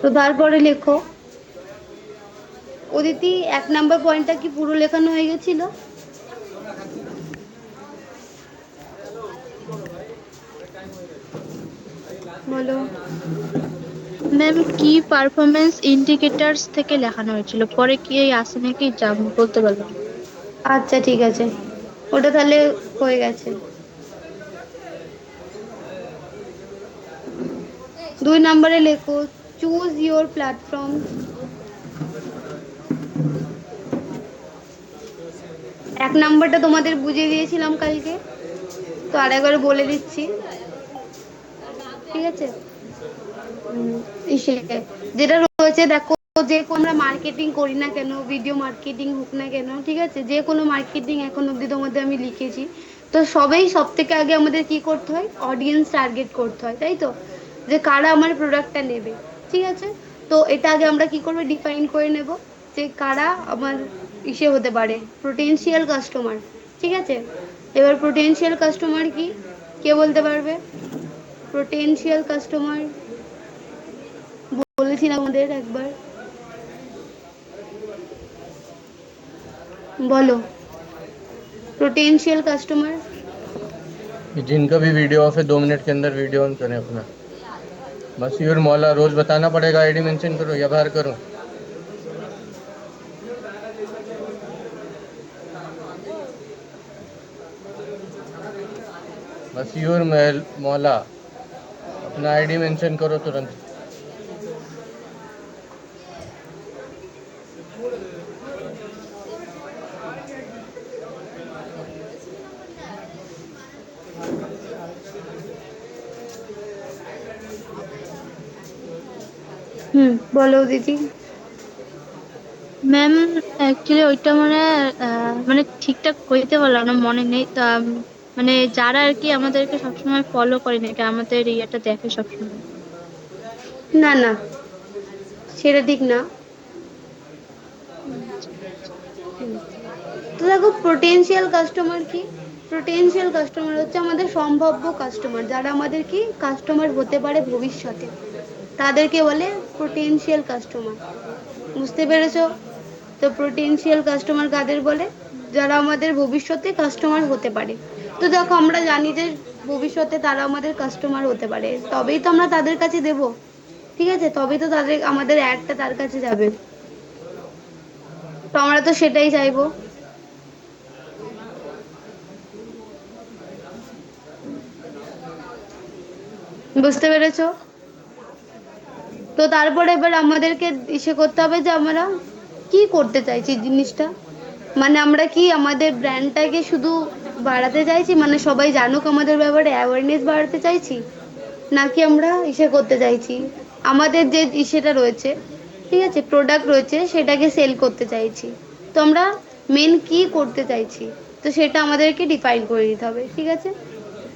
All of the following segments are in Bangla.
তো তারপরে লেখো। অদিতি এক নাম্বার পয়েন্টটা কি পুরো লেখানো হয়ে গেছিল? বলো। ম্যাম কি পারফরমেন্স ইন্ডিকেটরস থেকে লেখানো হয়েছিল? পরে কি এই আসে নাকি বলতে পারলাম আচ্ছা ঠিক আছে। ওটা তাহলে হয়ে গেছে। দুই নম্বরে লেখো চুজ ইওর প্ল্যাটফর্ম এক নাম্বারটা তোমাদের বুঝিয়ে দিয়েছিলাম কালকে, তো আর একবার বলে দিচ্ছি। ঠিক আছে? যেটা রয়েছে দেখো যে কোনো মার্কেটিং করি না কেন ভিডিও মার্কেটিং হোক না কেন, ঠিক আছে? যে কোনো মার্কেটিং এখন অবধি তোমাদের আমি লিখেছি। তো সবেই সব থেকে আগে আমাদের কি করতে হয়? অডিয়েন্স টার্গেট করতে হয়, তাই তো? যে কারা আমার প্রোডাক্টটা নেবে, ঠিক আছে? তো এটা আগে আমরা কি করব? ডিফাইন করে নেব যে কারা আমার ইসে হতে পারে পোটেনশিয়াল কাস্টমার ঠিক আছে? এবার পোটেনশিয়াল কাস্টমার কি? কে বলতে পারবে? পোটেনশিয়াল কাস্টমার বলেছিলাম আমাদের একবার। বলো पोटेंशियल कस्टमर जिनका भी वीडियो ऑफ़ है, दो मिनट के अंदर वीडियो ऑन करें अपना। बस यूर मौला, रोज बताना पड़ेगा आईडी मेंशन करो, या बाहर करो। बस यूर मेल मौला अपना आईडी मेंशन करो तुरंत। হুম বলো দিদি। ম্যাম অ্যাকচুয়ালি ওইটা মানে মানে ঠিকঠাক কইতে পারলাম না মনে নেই। তা মানে যারা আর কি আমাদেরকে সবসময় ফলো করে নাকি আমাদের ইয়েটা দেখে সবসময়? না না সেটা ঠিক না। তো দেখো পোটেনশিয়াল কাস্টমার কি? পোটেনশিয়াল কাস্টমার হচ্ছে আমাদের সম্ভাব্য কাস্টমার যারা আমাদের কি কাস্টমার হতে পারে ভবিষ্যতে। তাদেরকে বলে পোটেনশিয়াল কাস্টমার বুঝতে পেরেছ? তো পোটেনশিয়াল কাস্টমার কাদের বলে? যারা আমাদের ভবিষ্যতে কাস্টমার হতে পারে। তো দেখো, আমরা জানি যে ভবিষ্যতে তারা আমাদের কাস্টমার হতে পারে। তবেই তো আমরা তাদের কাছে দেব। ঠিক আছে? তবেই তো তাদের, আমাদের অ্যাডটা তার কাছে যাবে। তো আমরা তো সেটাই চাইব। বুঝতে পেরেছ? তো তারপরে এবার আমাদেরকে ইসে করতে হবে যে আমরা কি করতে চাইছি জিনিসটা? মানে আমরা কি আমাদের ব্র্যান্ডটাকে শুধু বাড়াতে চাইছি? মানে সবাই জানুক আমাদের ব্যাপারে অ্যাওয়ারনেস বাড়াতে চাইছি? নাকি আমরা ইসে করতে চাইছি? আমাদের যে ইসেটা রয়েছে, ঠিক আছে প্রোডাক্ট রয়েছে, সেটাকে সেল করতে চাইছি। তো আমরা মেন কি করতে চাইছি? তো সেটা আমাদেরকে ডিফাইন করে দিতে হবে, ঠিক আছে?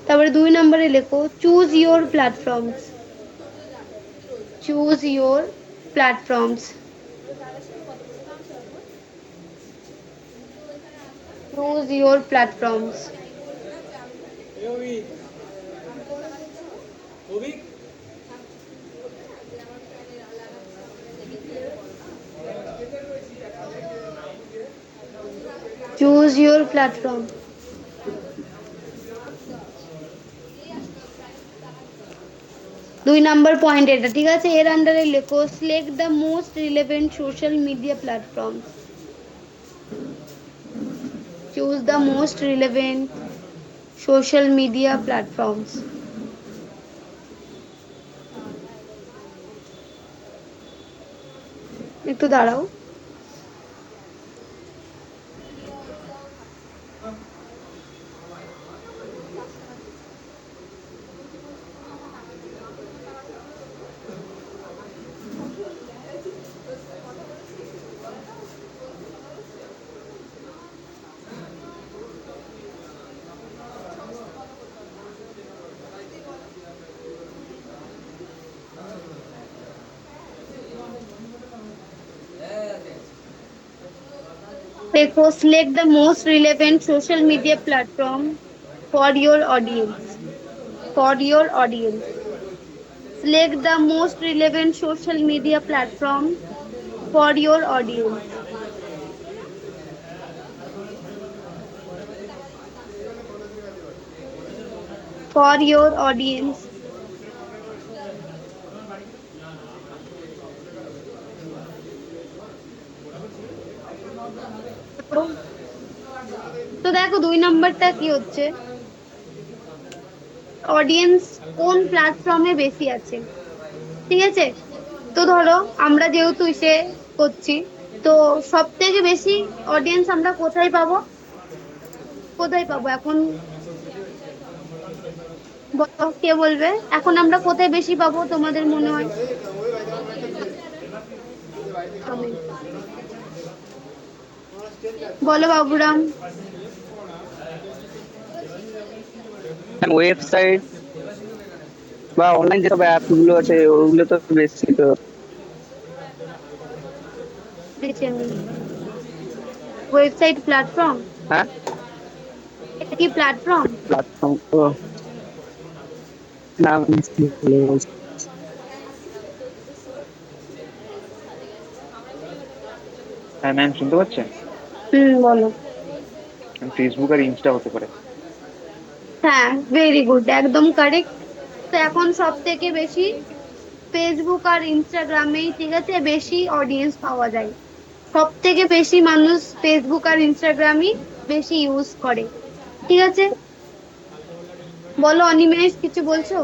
তারপরে দুই নম্বরে লেখো choose your platforms choose your platforms. Choose your platforms. Choose your platform দুই নাম্বার পয়েন্ট এটা, ঠিক আছে? এর আন্ডারে লেখো select the most relevant social media platform choose the most relevant social media platforms একটু দাঁড়াও। देखो select the most relevant social media platform for your audience. For your audience. Select the most relevant social media platform for your audience. For your audience তো দেখো, দুই নাম্বারটা কি হচ্ছে? অডিয়েন্স কোন প্ল্যাটফর্মে বেশি আছে? ঠিক আছে? তো ধরো, আমরা যেহেতু সে করছি, তো সব থেকে বেশি অডিয়েন্স আমরা কোথায় পাবো? কোথায় পাবো? এখন কে বলবে? এখন আমরা কোথায় বেশি পাবো তোমাদের মনে হয়? বলো বাবুরাম। ওয়েবসাইট বা অনলাইন যেসব অ্যাপগুলো আছে ওগুলো তো বেশি তো। ওয়েবসাইট প্ল্যাটফর্ম হ্যাঁ? এটা কি প্ল্যাটফর্ম প্ল্যাটফর্ম তো নাম হ্যাঁ ম্যাম শুনতে পাচ্ছেন? হুম বলো। ফেসবুক আর ইনস্টা হতে পারে। হ্যাঁ ভেরি গুড একদম কারেক্ট তো এখন সব থেকে বেশি ফেসবুক আর ইনস্টাগ্রামেই ঠিক আছে বেশি অডিয়েন্স পাওয়া যায়। সব থেকে বেশি মানুষ ফেসবুক আর ইনস্টাগ্রামই বেশি ইউজ করে। ঠিক আছে? বলো অনিমেষ কিছু বলছো?